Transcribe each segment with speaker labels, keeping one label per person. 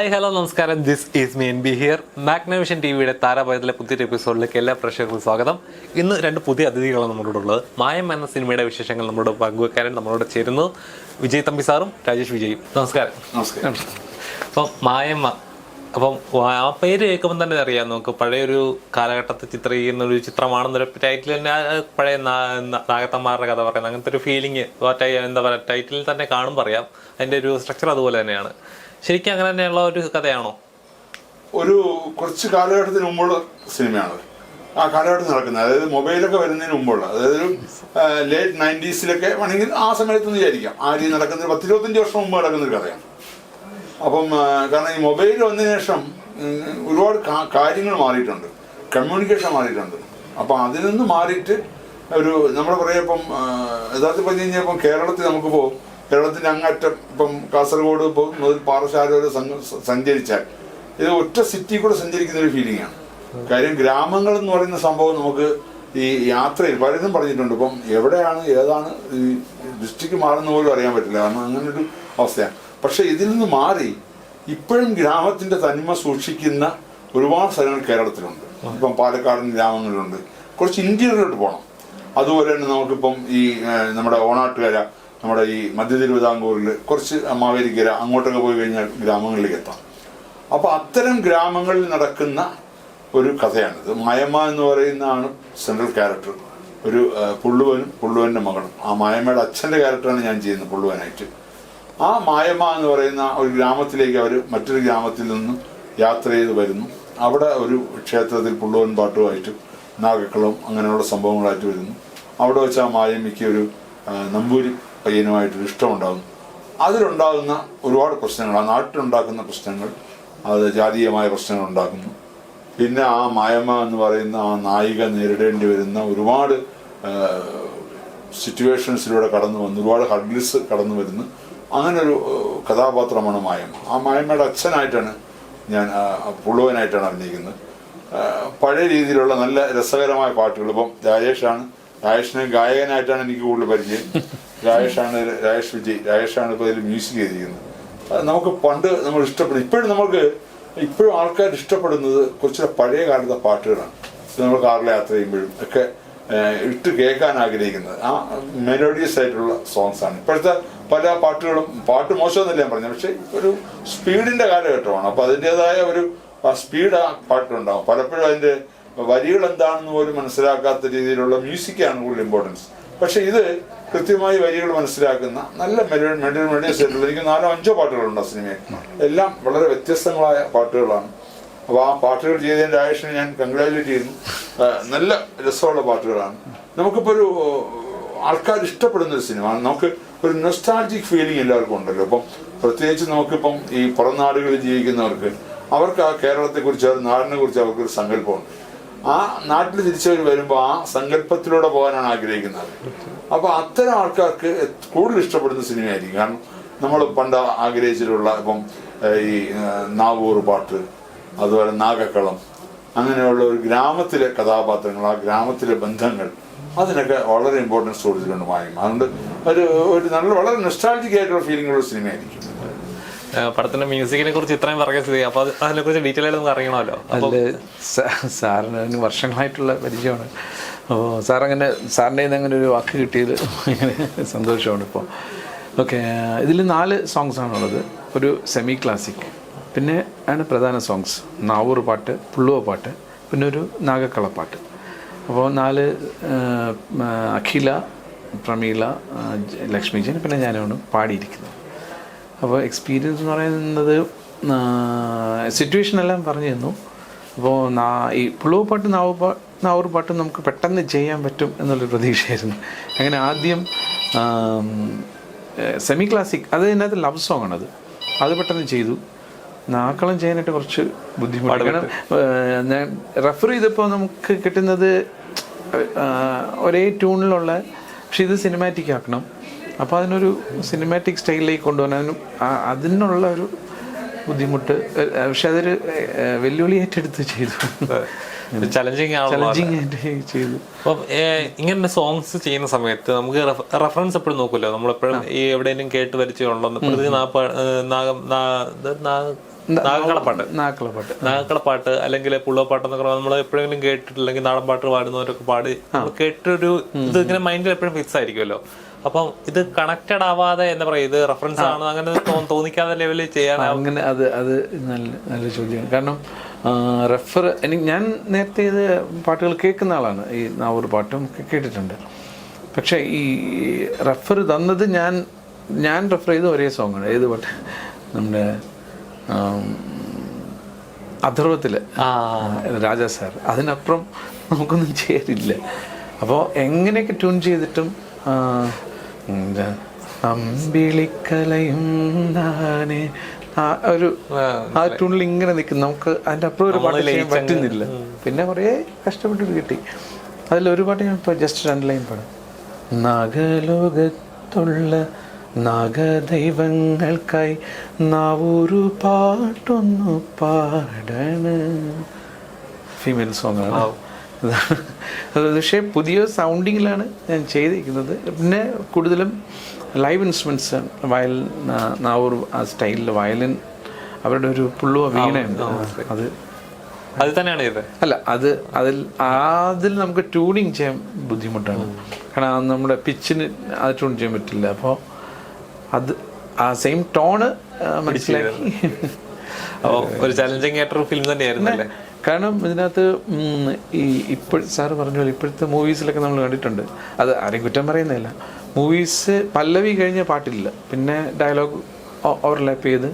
Speaker 1: Hi hello നമസ്കാരം. This is മീൻ ബി ഹിയർ മാഗ്നവിഷൻ ടി വിയുടെ താരാപയത്തിലെ പുതിയൊരു എപ്പിസോഡിലേക്ക് എല്ലാ പ്രേക്ഷകർക്കും സ്വാഗതം. ഇന്ന് രണ്ട് പുതിയ അതിഥികളാണ് നമ്മളോട് ഉള്ളത്. മായം എന്ന സിനിമയുടെ വിശേഷങ്ങൾ നമ്മളോട് പങ്കുവെക്കാനും നമ്മളോട് ചേരുന്നു. വിജയ് തമ്പി സാറും രാജേഷ് വിജയും. നമസ്കാരം.
Speaker 2: നമസ്കാരം.
Speaker 1: അപ്പം മായമ്മ അപ്പം ആ പേര് കേൾക്കുമ്പോൾ തന്നെ അറിയാം നമുക്ക്. പഴയൊരു കാലഘട്ടത്തിൽ ചിത്രീകരിക്കുന്ന ഒരു ചിത്രമാണെന്നൊരു ടൈറ്റിൽ തന്നെ പഴയ നാഗത്തന്മാരുടെ കഥ പറയുന്നത് അങ്ങനത്തെ ഒരു ഫീലിംഗ് എന്താ പറയുക ടൈറ്റിൽ തന്നെ കാണുമ്പോൾ അറിയാം. അതിന്റെ ഒരു സ്ട്രക്ചർ അതുപോലെ തന്നെയാണ്. ശരിക്കും അങ്ങനെ തന്നെയുള്ള ഒരു കഥയാണോ?
Speaker 2: ഒരു കുറച്ച് കാലഘട്ടത്തിന് മുമ്പുള്ള സിനിമയാണ് ആ കാലഘട്ടത്തിൽ നടക്കുന്നത്. അതായത് മൊബൈലൊക്കെ വരുന്നതിന് മുമ്പുള്ള അതായത് ലേറ്റ് നയന്റീസിലൊക്കെ വേണമെങ്കിൽ ആ സമയത്ത് വിചാരിക്കാം. ആ രീതി നടക്കുന്ന ഒരു പത്തിരുപത്തഞ്ച് വർഷം മുമ്പ് നടക്കുന്ന ഒരു കഥയാണ്. അപ്പം കാരണം ഈ മൊബൈൽ വന്നതിന് ശേഷം ഒരുപാട് കാര്യങ്ങൾ മാറിയിട്ടുണ്ട്. കമ്മ്യൂണിക്കേഷൻ മാറിയിട്ടുണ്ട്. അപ്പം അതിൽ നിന്ന് മാറിയിട്ട് ഒരു നമ്മൾ പറയാം ഇപ്പം യഥാർത്ഥത്തിൽ പറഞ്ഞു കഴിഞ്ഞാൽ ഇപ്പം കേരളത്തിൽ നമുക്ക് പോകും കേരളത്തിന്റെ അങ്ങറ്റം ഇപ്പം കാസർഗോഡ് മുതൽ പാറശാല വരെ സഞ്ച- സഞ്ചരിച്ചാൽ ഇത് ഒറ്റ സിറ്റി കൂടെ സഞ്ചരിക്കുന്ന ഒരു ഫീലിംഗ് ആണ്. കാര്യം ഗ്രാമങ്ങൾ എന്ന് പറയുന്ന സംഭവം നമുക്ക് ഈ യാത്രയിൽ പലരും പറഞ്ഞിട്ടുണ്ട്. ഇപ്പം എവിടെയാണ് ഏതാണ് ഈ ഡിസ്ട്രിക്ട് മാറുന്ന പോലും അറിയാൻ പറ്റില്ല. കാരണം അങ്ങനൊരു അവസ്ഥയാണ്. പക്ഷെ ഇതിൽ നിന്ന് മാറി ഇപ്പോഴും ഗ്രാമത്തിന്റെ തനിമ സൂക്ഷിക്കുന്ന ഒരുപാട് സ്ഥലങ്ങൾ കേരളത്തിലുണ്ട്. ഇപ്പം പാലക്കാടൻ ഗ്രാമങ്ങളിലുണ്ട്. കുറച്ച് ഇന്ത്യയിലോട്ട് പോകണം അതുപോലെ തന്നെ നമുക്കിപ്പം ഈ നമ്മുടെ ഓണാട്ടുകര നമ്മുടെ ഈ മധ്യ തിരുവിതാംകൂറിൽ കുറച്ച് മാവേലിക്കര അങ്ങോട്ടൊക്കെ പോയി കഴിഞ്ഞാൽ ഗ്രാമങ്ങളിലേക്ക് എത്താം. അപ്പൊ അത്തരം ഗ്രാമങ്ങളിൽ നടക്കുന്ന ഒരു കഥയാണിത്. മായമ്മ എന്ന് പറയുന്നതാണ് സെൻട്രൽ ക്യാരക്ടർ ഒരു പുള്ളുവനും പുള്ളുവന്റെ മകളും. ആ മായമ്മയുടെ അച്ഛന്റെ ക്യാരക്ടറാണ് ഞാൻ ചെയ്യുന്നത് പുള്ളുവനായിട്ട്. ആ മായമ്മ എന്ന് പറയുന്ന ഒരു ഗ്രാമത്തിലേക്ക് അവർ മറ്റൊരു ഗ്രാമത്തിൽ നിന്നും യാത്ര ചെയ്ത് വരുന്നു. അവിടെ ഒരു ക്ഷേത്രത്തിൽ പുള്ളുവൻ പാട്ടുമായിട്ട് നാഗക്കളവും അങ്ങനെയുള്ള സംഭവങ്ങളായിട്ട് വരുന്നു. അവിടെ വെച്ച് ആ മായമ്മയ്ക്ക് ഒരു നമ്പൂരി പയ്യനുമായിട്ടൊരു ഇഷ്ടമുണ്ടാകും. അതിലുണ്ടാകുന്ന ഒരുപാട് പ്രശ്നങ്ങൾ ആ നാട്ടിലുണ്ടാക്കുന്ന പ്രശ്നങ്ങൾ അത് ജാതീയമായ പ്രശ്നങ്ങൾ ഉണ്ടാക്കുന്നു. പിന്നെ ആ മായമ്മ എന്ന് പറയുന്ന ആ നായിക നേരിടേണ്ടി വരുന്ന ഒരുപാട് സിറ്റുവേഷൻസിലൂടെ കടന്നു വന്ന് ഒരുപാട് ഹഡ്ലിസ് കടന്നു വരുന്നു. അങ്ങനൊരു കഥാപാത്രമാണ് മായമ്മ ആ മായമ്മയുടെ അച്ഛനായിട്ടാണ് ഞാൻ പുള്ളുവനായിട്ടാണ് അഭിനയിക്കുന്നത്. പഴയ രീതിയിലുള്ള നല്ല രസകരമായ പാട്ടുകൾ ഇപ്പം രാജേഷാണ്. രാജേഷിനെ ഗായകനായിട്ടാണ് എനിക്ക് കൂടുതൽ പരിചയം. രാജേഷാണ് രാജേഷ് വിജയ് രാജേഷാണ് ഇപ്പോൾ അതിൽ മ്യൂസിക് ചെയ്തിരിക്കുന്നത് നമുക്ക് പണ്ട് നമ്മൾ ഇഷ്ടപ്പെടും. ഇപ്പോഴും നമുക്ക് ഇപ്പോഴും ആൾക്കാർ ഇഷ്ടപ്പെടുന്നത് കുറച്ചുകൂടെ പഴയ കാലത്തെ പാട്ടുകളാണ്. നമ്മൾ കാറിൽ യാത്ര ചെയ്യുമ്പോഴും ഒക്കെ ഇട്ട് കേൾക്കാൻ ആഗ്രഹിക്കുന്നത്. ആ മെലോഡിയസ് ആയിട്ടുള്ള സോങ്സ് ആണ്. ഇപ്പോഴത്തെ പല പാട്ടുകളും പാട്ട് മോശമെന്നല്ല ഞാൻ പറഞ്ഞത്. പക്ഷേ ഒരു സ്പീഡിന്റെ കാലഘട്ടമാണ്. അപ്പൊ അതിന്റെതായ ഒരു സ്പീഡ് ആ പാട്ടിലുണ്ടാവും പലപ്പോഴും അതിന്റെ വരികൾ എന്താണെന്ന് പോലും മനസ്സിലാക്കാത്ത രീതിയിലുള്ള മ്യൂസിക്കാണ് കൂടുതൽ ഇമ്പോർട്ടൻസ് പക്ഷെ ഇത് കൃത്യമായി വരികൾ മനസ്സിലാക്കുന്ന നല്ല മെലഡി മെലഡി മെലോഡിയസ് ആയിട്ടുള്ള എനിക്ക് നാലോ അഞ്ചോ പാട്ടുകളുണ്ട് ആ സിനിമയിൽ. എല്ലാം വളരെ വ്യത്യസ്തങ്ങളായ പാട്ടുകളാണ്. അപ്പോൾ ആ പാട്ടുകൾ ചെയ്തതിന്റെ ആയുഷിനെ ഞാൻ കൺഗ്രാജുലേറ്റ് ചെയ്യുന്നു. നല്ല രസമുള്ള പാട്ടുകളാണ്. നമുക്കിപ്പോൾ ഒരു ആൾക്കാർ ഇഷ്ടപ്പെടുന്ന ഒരു സിനിമ. നമുക്ക് ഒരു നൊസ്റ്റാൾജിക് ഫീലിംഗ് എല്ലാവർക്കും ഉണ്ടല്ലോ. അപ്പം പ്രത്യേകിച്ച് നമുക്കിപ്പം ഈ പുറം നാടുകളിൽ ജീവിക്കുന്നവർക്ക് അവർക്ക് ആ കേരളത്തെക്കുറിച്ച് നാടിനെ കുറിച്ച് അവർക്കൊരു സങ്കല്പമുണ്ട്. ആ നാട്ടിൽ തിരിച്ചവർ വരുമ്പോൾ ആ സങ്കല്പത്തിലൂടെ പോകാനാണ് ആഗ്രഹിക്കുന്നത്. അപ്പൊ അത്തരം ആൾക്കാർക്ക് കൂടുതൽ ഇഷ്ടപ്പെടുന്ന സിനിമയായിരിക്കും. കാരണം നമ്മൾ പണ്ട് ആഗ്രഹിച്ചിട്ടുള്ള ഇപ്പം ഈ നാവൂർ പാട്ട് അതുപോലെ നാഗക്കളം അങ്ങനെയുള്ള ഒരു ഗ്രാമത്തിലെ കഥാപാത്രങ്ങൾ ആ ഗ്രാമത്തിലെ ബന്ധങ്ങൾ അതിനൊക്കെ വളരെ ഇമ്പോർട്ടൻസ് കൊടുത്തിട്ടുണ്ട് മായം അതുകൊണ്ട് ഒരു ഒരു നല്ല വളരെ നെസ്റ്റാൾജിക് ആയിട്ടുള്ള ഫീലിംഗ് ഉള്ള സിനിമയായിരിക്കും.
Speaker 1: പടത്തിന്റെ മ്യൂസിക്കിനെ കുറിച്ച് ഇത്രയും പറഞ്ഞ സ്ഥിതി. അപ്പൊ അതിനെ കുറിച്ച് ഡീറ്റെയിൽ നമുക്ക് അറിയണമല്ലോ.
Speaker 3: അതിൽ സാറിന് വർഷങ്ങളായിട്ടുള്ള പരിചയമാണ്. അപ്പോൾ സാർ അങ്ങനെ സാറിന്റെ അങ്ങനെ ഒരു വാക്ക് കിട്ടിയത് ഭയങ്കര സന്തോഷമാണ് ഇപ്പോൾ ഓക്കെ ഇതിൽ നാല് സോങ്സ് ആണുള്ളത്. ഒരു സെമി ക്ലാസിക് പിന്നെ ആണ് പ്രധാന സോങ്സ് നാവൂർ പാട്ട് പുള്ളുവ പാട്ട് പിന്നെ ഒരു നാഗക്കളപ്പാട്ട് അപ്പോൾ നാല് അഖില പ്രമീള ആ, ജ- ലക്ഷ്മി ജൻ പിന്നെ ഞാനാണ് പാടിയിരിക്കുന്നത്. അപ്പോൾ എക്സ്പീരിയൻസ് എന്ന് പറയുന്നത് സിറ്റുവേഷൻ എല്ലാം പറഞ്ഞു തന്നു അപ്പോൾ നാ ഈ പുളുവ് പാട്ട് നാവ് പാട്ട് നാവൂർ പാട്ട് നമുക്ക് പെട്ടെന്ന് ചെയ്യാൻ പറ്റും എന്നുള്ളൊരു പ്രതീക്ഷയായിരുന്നു. അങ്ങനെ ആദ്യം സെമി ക്ലാസിക് അത് ഇതിനകത്ത് ലവ് സോങ് ആണത്. അത് പെട്ടെന്ന് ചെയ്തു. നാക്കളം ചെയ്യാനായിട്ട് കുറച്ച് ബുദ്ധിമുട്ട്. കാരണം ഞാൻ റെഫർ ചെയ്തപ്പോൾ നമുക്ക് കിട്ടുന്നത് ഒരേ ട്യൂണിലുള്ള പക്ഷെ ഇത് സിനിമാറ്റിക് ആക്കണം. അപ്പോൾ അതിനൊരു സിനിമാറ്റിക് സ്റ്റൈലിലേക്ക് കൊണ്ടുപോകാനും ആ- അതിനുള്ള ഒരു ബുദ്ധിമുട്ട് പക്ഷെ അതൊരു വെല്ലുവിളി ഏറ്റെടുത്ത് ചെയ്തു.
Speaker 1: ചലഞ്ചിങ്
Speaker 3: ചലഞ്ചിങ് ആയിട്ട് ചെയ്തു.
Speaker 1: അപ്പം ഇങ്ങനെ സോങ്സ് ചെയ്യുന്ന സമയത്ത് നമുക്ക് റെഫറൻസ് എപ്പോഴും നോക്കുമല്ലോ നമ്മളെപ്പോഴും ഈ എവിടെയെങ്കിലും കേട്ട് വരച്ചുണ്ടോ പ്രതി നാഗ നാഗക്കളപ്പാട്ട്
Speaker 3: നാക്കളപ്പാട്ട്
Speaker 1: നാഗക്കളപ്പാട്ട് അല്ലെങ്കിൽ പുള്ളപ്പാട്ട് എന്നൊക്കെ നമ്മൾ എപ്പോഴെങ്കിലും കേട്ടിട്ടില്ലെങ്കിൽ നാടൻ പാട്ട് പാടുന്നവരൊക്കെ പാടി കേട്ടൊരു ഇത് ഇങ്ങനെ മൈൻഡിൽ എപ്പോഴും ഫിക്സ് ആയിരിക്കുമല്ലോ. അപ്പം ഇത് കണക്റ്റഡ് ആവാതെ എന്താ പറയുക ഇത് റെഫറൻസ് ആണ് അങ്ങനെ തോന്നിക്കാതെ ലെവലിൽ ചെയ്യാൻ
Speaker 3: അങ്ങനെ അത് അത് നല്ല നല്ല ചോദ്യമാണ് കാരണം റെഫർ എനിക്ക് ഞാൻ നേരത്തെ ഇത് പാട്ടുകൾ കേൾക്കുന്ന ആളാണ്. ഈ നാവൂർ പാട്ടും കേട്ടിട്ടുണ്ട്. പക്ഷേ ഈ റെഫർ തന്നത് ഞാൻ ഞാൻ റെഫർ ചെയ്ത ഒരേ സോങ്ങാണ് ഏത് പാട്ട്? നമ്മുടെ
Speaker 1: അധർവത്തിൽ
Speaker 3: രാജാ സാർ. അതിനപ്പുറം നമുക്കൊന്നും ചേരില്ല അപ്പോൾ എങ്ങനെയൊക്കെ ട്യൂൺ ചെയ്തിട്ടും അമ്പിളിക്കലയും ഒരു ആ ട്യൂണിൽ ഇങ്ങനെ നിൽക്കും. നമുക്ക് അതിന്റെ അപ്പുറം ഒരു പാട്ട് ചെയ്യാൻ പറ്റുന്നില്ല. പിന്നെ കുറേ കഷ്ടപ്പെട്ടിട്ട് കിട്ടി. അതിൽ ഒരു പാട്ട് ഞാൻ ഇപ്പോൾ ജസ്റ്റ് രണ്ട് ലൈൻ പാടും. നാഗലോകത്തുള്ള നാഗദൈവങ്ങൾക്കായി നാവൊരു പാട്ടൊന്നു പാടണ. ഫീമെയിൽ സോങ് ആണ് അത്. പക്ഷേ പുതിയ സൗണ്ടിങ്ങിലാണ് ഞാൻ ചെയ്തിരിക്കുന്നത്. പിന്നെ കൂടുതലും ലൈവ് ഇൻസ്ട്രുമെന്റ്സ് വയൽ നാവൂർ ആ സ്റ്റൈലിൽ വയലിൻ അവരുടെ ഒരു പുള്ളുവ വീണയുണ്ട് അത്
Speaker 1: അത് തന്നെയാണ് ഇത്
Speaker 3: അല്ല അത് അതിൽ അതിൽ നമുക്ക് ട്യൂണിങ് ചെയ്യാൻ ബുദ്ധിമുട്ടാണ്. കാരണം നമ്മുടെ പിച്ചിന് അത് ട്യൂൺ ചെയ്യാൻ പറ്റില്ല. അപ്പോൾ അത് ആ സെയിം ടോണ് മനസ്സിലാക്കി.
Speaker 1: അപ്പോൾ ഒരു ചലഞ്ചിങ് ആയിട്ടൊരു ഫിലിം തന്നെയായിരുന്നു അല്ലേ
Speaker 3: കാരണം ഇതിനകത്ത് ഈ ഇപ്പോൾ സാറ് പറഞ്ഞ പോലെ ഇപ്പോഴത്തെ മൂവീസിലൊക്കെ നമ്മൾ കണ്ടിട്ടുണ്ട്. അത് ആരെയും കുറ്റം പറയുന്നില്ല മൂവീസ് പല്ലവി കഴിഞ്ഞ പാട്ടില്ല. പിന്നെ ഡയലോഗ് ഓവർലാപ്പ് ചെയ്ത്.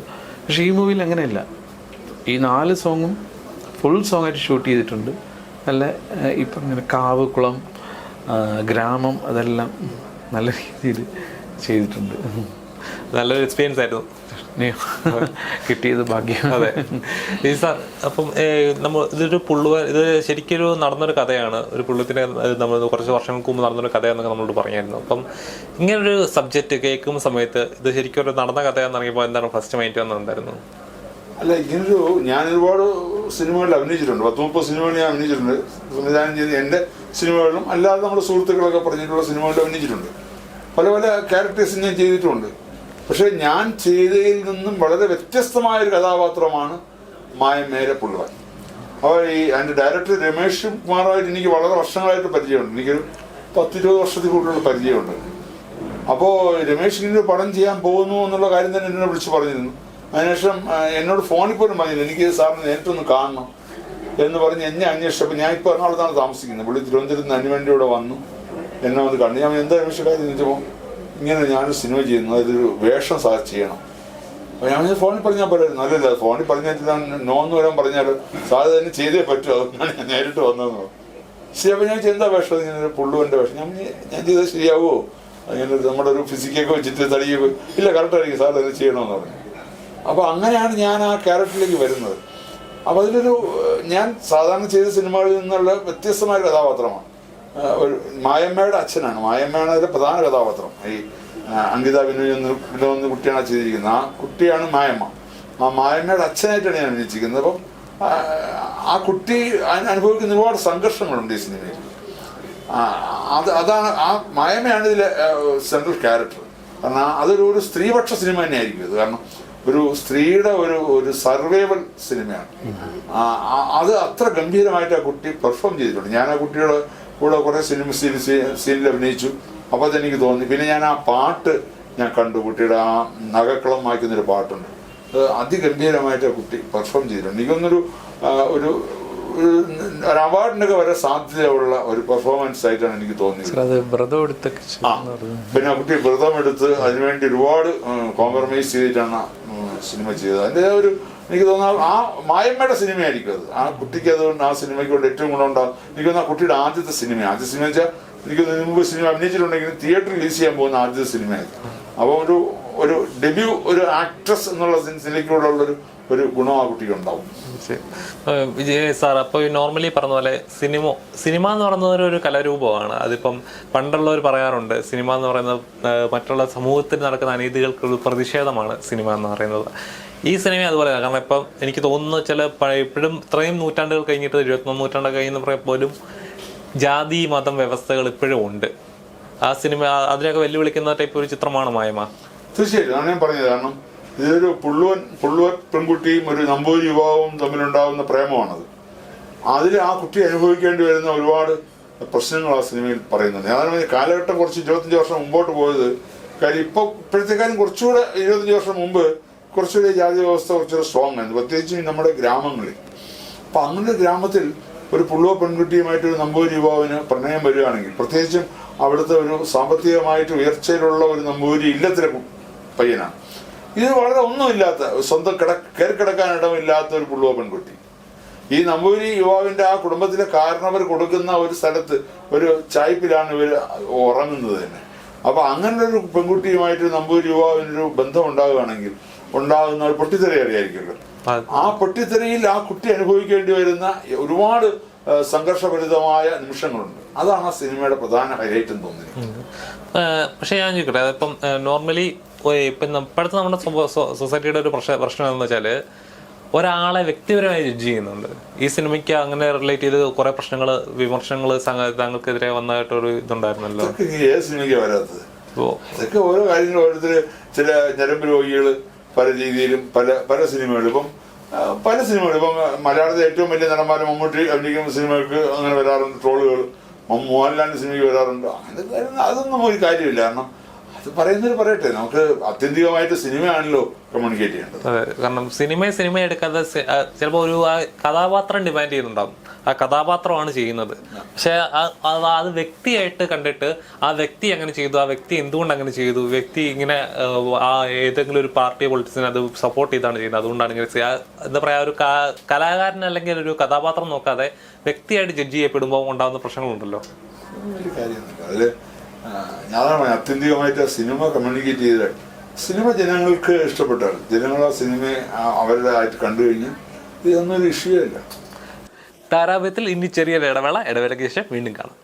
Speaker 3: പക്ഷേ ഈ മൂവിയിൽ അങ്ങനെയല്ല. ഈ നാല് സോങ്ങും ഫുൾ സോങ് ആയിട്ട് ഷൂട്ട് ചെയ്തിട്ടുണ്ട്. നല്ല ഇപ്പം ഇങ്ങനെ കാവ് കുളം ഗ്രാമം അതെല്ലാം നല്ല രീതിയിൽ ചെയ്തിട്ടുണ്ട്.
Speaker 1: നല്ലൊരു എക്സ്പീരിയൻസ് ആയിരുന്നു.
Speaker 3: നീ കിട്ടിയത് ഭാഗ്യം.
Speaker 1: അതെ. സാർ അപ്പം നമ്മൾ ഇതൊരു പുള്ളുവ ഇത് ശരിക്കൊരു നടന്നൊരു കഥയാണ്. ഒരു പുള്ളുത്തിന് നമ്മൾ കുറച്ച് വർഷങ്ങൾക്ക് മുമ്പ് നടന്നൊരു കഥയാണെന്നൊക്കെ നമ്മളോട് പറഞ്ഞായിരുന്നു. അപ്പം ഇങ്ങനൊരു സബ്ജക്റ്റ് കേൾക്കുന്ന സമയത്ത് ഇത് ശരിക്കും ഒരു നടന്ന കഥയാണെന്ന് ഇറങ്ങിയപ്പോൾ എന്താണ് ഫസ്റ്റ് മൈൻഡ് വന്നിട്ടുണ്ടായിരുന്നു
Speaker 2: അല്ല ഇങ്ങനൊരു ഞാൻ ഒരുപാട് സിനിമകളിൽ അഭിനയിച്ചിട്ടുണ്ട്. പത്ത് മുപ്പത് സിനിമകളിൽ ഞാൻ അഭിനയിച്ചിട്ടുണ്ട്. സംവിധാനം ചെയ്ത് എന്റെ സിനിമകളിലും അല്ലാതെ നമ്മുടെ സുഹൃത്തുക്കളൊക്കെ പറഞ്ഞിട്ടുള്ള സിനിമകളിൽ അഭിനയിച്ചിട്ടുണ്ട്. പല പല ക്യാരക്ടേഴ്സ് ഞാൻ ചെയ്തിട്ടുണ്ട്. പക്ഷേ ഞാൻ ചെയ്തതിൽ നിന്നും വളരെ വ്യത്യസ്തമായ ഒരു കഥാപാത്രമാണ് മായമേര പുള്ളുവൻ അപ്പോൾ ഈ അതിന്റെ ഡയറക്ടർ രമേഷ് കുമാറുമായിട്ട് എനിക്ക് വളരെ വർഷങ്ങളായിട്ട് പരിചയമുണ്ട്. എനിക്കൊരു പത്തിരുപത് വർഷത്തിൽ കൂടുതലുള്ള പരിചയമുണ്ട്. അപ്പോൾ രമേഷ് ഇങ്ങനെ പടം ചെയ്യാൻ പോകുന്നു എന്നുള്ള കാര്യം തന്നെ എന്നെ വിളിച്ച് പറഞ്ഞിരുന്നു. അതിനുശേഷം എന്നോട് ഫോണിൽ പോലും പറഞ്ഞില്ല. എനിക്ക് സാറിന് നേരിട്ടൊന്ന് കാണണം എന്ന് പറഞ്ഞ് എന്നെ അന്വേഷിച്ചപ്പോൾ ഞാൻ ഇപ്പോൾ എറണാകുളത്താണ് താമസിക്കുന്നത്. പുള്ളി തിരുവനന്തപുരത്ത് നിന്ന് അനുവേണ്ടി ഇവിടെ വന്നു. എന്നെ വന്ന് കണ്ടു. ഞാൻ എന്താ രമേഷ് കാര്യം ചോദിച്ചപ്പോൾ ഇങ്ങനെ ഞാൻ സിനിമ ചെയ്യുന്നു അതൊരു വേഷം സാർ ചെയ്യണം. അപ്പോൾ ഞാൻ ഫോണിൽ പറഞ്ഞാൽ പറയുന്നത് അല്ലല്ല ഫോണിൽ പറഞ്ഞാൽ നോ എന്ന് വരാൻ പറഞ്ഞാൽ സാർ തന്നെ ചെയ്തേ പറ്റൂ. അതുകൊണ്ടാണ് ഞാൻ നേരിട്ട് വന്നതെന്ന്. ശരി അപ്പോൾ ഞാൻ എന്താ വേഷം? ഇങ്ങനെ ഒരു വേഷം. ഞാൻ ഞാൻ ചെയ്തത് ശരിയാവുമോ അങ്ങനെ നമ്മുടെ ഒരു ഫിസിക്കൊക്കെ വെച്ചിട്ട് തടിയൊക്കെ ഇല്ല കറക്റ്റായിരിക്കും സാർ അത് ചെയ്യണമെന്ന് പറഞ്ഞു. അപ്പോൾ അങ്ങനെയാണ് ഞാൻ ആ ക്യാരക്ടറിലേക്ക് വരുന്നത്. അപ്പോൾ അതിലൊരു ഞാൻ സാധാരണ ചെയ്ത സിനിമകളിൽ നിന്നുള്ള വ്യത്യസ്തമായ കഥാപാത്രമാണ്. ഒരു മായമ്മയുടെ അച്ഛനാണ്. മായമ്മയാണ് അതിലെ പ്രധാന കഥാപാത്രം. ഈ അങ്കിത വിനോദ് വിനോദ് കുട്ടിയാണ് ചെയ്തിരിക്കുന്നത്. ആ കുട്ടിയാണ് മായമ്മ. ആ മായമ്മയുടെ അച്ഛനായിട്ടാണ് ഞാൻ അഭിനയിച്ചിരിക്കുന്നത്. അപ്പം ആ, കുട്ടി അനുഭവിക്കുന്ന ഒരുപാട് സംഘർഷങ്ങളുണ്ട് ഈ സിനിമയിൽ. അത് അതാണ് ആ മായമ്മയാണ് ഇതിലെ സെൻട്രൽ ക്യാരക്ടർ കാരണം അതൊരു ഒരു സ്ത്രീപക്ഷ സിനിമ തന്നെയായിരിക്കും ഇത്. കാരണം ഒരു സ്ത്രീയുടെ ഒരു ഒരു സർവൈവൽ സിനിമയാണ്. അത് അത്ര ഗംഭീരമായിട്ട് ആ കുട്ടി പെർഫോം ചെയ്തിട്ടുണ്ട്. ഞാൻ ആ കുട്ടിയുടെ കൂടെ കുറെ സിനിമ സീനിൽ അഭിനയിച്ചു. അപ്പോൾ അതെനിക്ക് തോന്നി. പിന്നെ ഞാൻ ആ പാട്ട് ഞാൻ കണ്ടു. കുട്ടിയുടെ ആ നഗക്കളം വായിക്കുന്നൊരു പാട്ടുണ്ട്. അത് അതിഗംഭീരമായിട്ട് കുട്ടി പെർഫോം ചെയ്തിട്ടുണ്ട്. എനിക്കൊന്നൊരു ഒരു ഒരു അവാർഡിനൊക്കെ വരെ സാധ്യതയുള്ള ഒരു പെർഫോമൻസ് ആയിട്ടാണ് എനിക്ക് തോന്നിയത്. ആ പിന്നെ ആ കുട്ടി വ്രതം എടുത്ത് അതിനുവേണ്ടി ഒരുപാട് കോംപ്രമൈസ് ചെയ്തിട്ടാണ് സിനിമ ചെയ്തത്. അതിന്റെ ഒരു എനിക്ക് തോന്നുന്നു ആ മായമ്മയുടെ സിനിമയായിരിക്കും അത്. ആ കുട്ടിക്ക് അതുകൊണ്ട് ആ സിനിമയ്ക്ക് കൊണ്ട് ഏറ്റവും ഗുണമുണ്ടാകും എനിക്ക് തോന്നുന്നു ആ കുട്ടിയുടെ ആദ്യത്തെ സിനിമ. ആദ്യത്തെ സിനിമ വെച്ചാൽ എനിക്ക് മുമ്പ് സിനിമ അഭിനയിച്ചിട്ടുണ്ടെങ്കിൽ തിയേറ്റർ റിലീസ് ചെയ്യാൻ പോകുന്ന ആദ്യത്തെ സിനിമയായിരുന്നു അപ്പോൾ ഒരു ഒരു ഡെബ്യൂ ഒരു ആക്ട്രസ് എന്നുള്ള സെൻസിലേക്കൂടെ ഉള്ളൊരു ഒരു ഗുണം ആ കുട്ടിക്ക് ഉണ്ടാവും.
Speaker 1: വിജയ് സാർ അപ്പോൾ ഈ നോർമലി പറഞ്ഞ പോലെ സിനിമ സിനിമ എന്ന് പറയുന്നത് ഒരു- കലാരൂപമാണ്. അതിപ്പം പണ്ടുള്ളവർ പറയാറുണ്ട് സിനിമ എന്ന് പറയുന്നത് മറ്റുള്ള സമൂഹത്തിൽ നടക്കുന്ന അനീതികൾക്കുള്ള പ്രതിഷേധമാണ് സിനിമ എന്ന് പറയുന്നത്. ഈ സിനിമ അതുപോലെ കാരണം ഇപ്പം എനിക്ക് തോന്നുന്നു ചില ഇപ്പോഴും ഇത്രയും നൂറ്റാണ്ടുകൾ കഴിഞ്ഞിട്ട് ഇരുപത്തൊന്ന് നൂറ്റാണ്ട് പറയുമ്പോൾ പോലും ജാതി മതം വ്യവസ്ഥകൾ ഇപ്പോഴും ഉണ്ട്. ആ സിനിമ അതിനൊക്കെ വെല്ലുവിളിക്കുന്ന ടൈപ്പ് ഒരു ചിത്രമാണ് മായമ.
Speaker 2: തീർച്ചയായിട്ടും. അതാണ് ഞാൻ പറഞ്ഞത്. കാരണം ഇതൊരു പുള്ളുവൻ പുള്ളുവൻ പെൺകുട്ടിയും ഒരു നമ്പൂരി യുവാവും തമ്മിലുണ്ടാകുന്ന പ്രേമമാണത്. അതിൽ ആ കുട്ടി അനുഭവിക്കേണ്ടി വരുന്ന ഒരുപാട് പ്രശ്നങ്ങൾ ആ സിനിമയിൽ പറയുന്നുണ്ട്. ഞാൻ കാലഘട്ടം കുറച്ച് ഇരുപത്തഞ്ച് വർഷം മുമ്പോട്ട് പോയത്. കാര്യം ഇപ്പൊ കാര്യം കുറച്ചുകൂടെ ഇരുപത്തഞ്ച് വർഷം മുമ്പ് കുറച്ചുകൂടി ജാതി വ്യവസ്ഥ കുറച്ചുകൂടെ സ്ട്രോങ് ആയിരുന്നു. പ്രത്യേകിച്ച് നമ്മുടെ ഗ്രാമങ്ങളിൽ. അപ്പൊ അങ്ങനെ ഗ്രാമത്തിൽ ഒരു പുള്ളുവ പെൺകുട്ടിയുമായിട്ട് ഒരു നമ്പൂരി യുവാവിന് പ്രണയം വരികയാണെങ്കിൽ പ്രത്യേകിച്ചും അവിടുത്തെ ഒരു സാമ്പത്തികമായിട്ട് ഉയർച്ചയിലുള്ള ഒരു നമ്പൂരി ഇല്ലത്തിലെ പയ്യനാണ് ഇത് വളരെ ഒന്നുമില്ലാത്ത സ്വന്തം കിട കയറി കിടക്കാൻ ഇടമില്ലാത്ത ഒരു പുള്ളുവ പെൺകുട്ടി. ഈ നമ്പൂരി യുവാവിന്റെ ആ കുടുംബത്തിലെ കാരണവർ കൊടുക്കുന്ന ഒരു സ്ഥലത്ത് ഒരു ചായ്പിലാണ് ഇവർ ഉറങ്ങുന്നത് തന്നെ. അപ്പൊ അങ്ങനെ ഒരു പെൺകുട്ടിയുമായിട്ട് നമ്പൂരി യുവാവിനൊരു ബന്ധം ഉണ്ടാകുകയാണെങ്കിൽ ഉണ്ടാകുന്ന ഒരു പൊട്ടിത്തെറി അറിയായിരിക്കുമല്ലോ. ആ പൊട്ടിത്തെറിയിൽ ആ കുട്ടി അനുഭവിക്കേണ്ടി വരുന്ന ഒരുപാട് സംഘർഷഭരിതമായ നിമിഷങ്ങളുണ്ട്. അതാണ് ആ സിനിമയുടെ പ്രധാന ഹൈലൈറ്റ് എന്ന് തോന്നുന്നത്.
Speaker 1: പക്ഷേ പക്ഷെ ഞാൻ ചോദിക്കട്ടെ അതിപ്പം നോർമലി ഇപ്പം ഇപ്പോഴത്തെ നമ്മുടെ സൊസൈറ്റിയുടെ ഒരു പ്രശ്ന പ്രശ്നം എന്ന് വെച്ചാൽ ഒരാളെ വ്യക്തിപരമായി ജഡ്ജ് ചെയ്യുന്നുണ്ട്. ഈ സിനിമയ്ക്ക് അങ്ങനെ റിലേറ്റ് ചെയ്ത് കുറെ പ്രശ്നങ്ങൾ വിമർശനങ്ങൾ താങ്കൾക്കെതിരെ വന്നതായിട്ടൊരു ഇതുണ്ടായിരുന്നല്ലോ.
Speaker 2: ഏത് സിനിമയ്ക്കാണ് വരാത്തത്? ഇതൊക്കെ ഓരോ കാര്യങ്ങളും ഓരോരുത്തർ ചില ഞരമ്പ് രോഗികൾ പല രീതിയിലും പല പല സിനിമകളും ഇപ്പം പല സിനിമകളും ഇപ്പം മലയാളത്തിലെ ഏറ്റവും വലിയ നടന്മാർ മമ്മൂട്ടി അഭിനയിക്കുന്ന സിനിമകൾക്ക് അങ്ങനെ വരാറുണ്ട്. ട്രോളുകൾ. മോഹൻലാലിന്റെ സിനിമയ്ക്ക് വരാറുണ്ട്. അങ്ങനെ അതൊന്നും ഒരു കാര്യമില്ല. കാരണം പറയുന്നവർ പറയട്ടെ. നമുക്ക് ആത്യന്തികമായിട്ട് സിനിമയാണല്ലോ കമ്മ്യൂണിക്കേറ്റ് ചെയ്യേണ്ടത്.
Speaker 1: അതെ കാരണം സിനിമയെ സിനിമ എടുക്കാതെ ചിലപ്പോൾ ഒരു ആ കഥാപാത്രം ഡിമാൻഡ് ചെയ്യുന്നുണ്ടാവും. ആ കഥാപാത്രമാണ് ചെയ്യുന്നത്. പക്ഷെ അത് വ്യക്തിയായിട്ട് കണ്ടിട്ട് ആ വ്യക്തി അങ്ങനെ ചെയ്തു ആ വ്യക്തി എന്തുകൊണ്ട് അങ്ങനെ ചെയ്തു വ്യക്തി ഇങ്ങനെ ആ ഏതെങ്കിലും ഒരു പാർട്ടി പൊളിറ്റിക്സിനെ അത് സപ്പോർട്ട് ചെയ്താണ് ചെയ്യുന്നത്. അതുകൊണ്ടാണ് ഇങ്ങനെ എന്താ പറയാ ഒരു കലാകാരൻ അല്ലെങ്കിൽ ഒരു കഥാപാത്രം നോക്കാതെ വ്യക്തിയായിട്ട് ജഡ്ജ് ചെയ്യപ്പെടുമ്പോൾ ഉണ്ടാകുന്ന പ്രശ്നങ്ങളുണ്ടല്ലോ.
Speaker 2: ഞാനാണ് അത്യന്തികമായിട്ട് ആ സിനിമ കമ്മ്യൂണിക്കേറ്റ് ചെയ്ത് സിനിമ ജനങ്ങൾക്ക് ഇഷ്ടപ്പെട്ടാണ്. ജനങ്ങൾ ആ സിനിമയെ അവരുടെ ആയിട്ട് കണ്ടു കഴിഞ്ഞാൽ ഇതൊന്നും ഒരു ഇഷ്യൂ അല്ല.
Speaker 1: താരാപത്തിൽ ഇനി ചെറിയൊരു ഇടവേള ഇടവേളയ്ക്ക് ശേഷം വീണ്ടും കാണാം.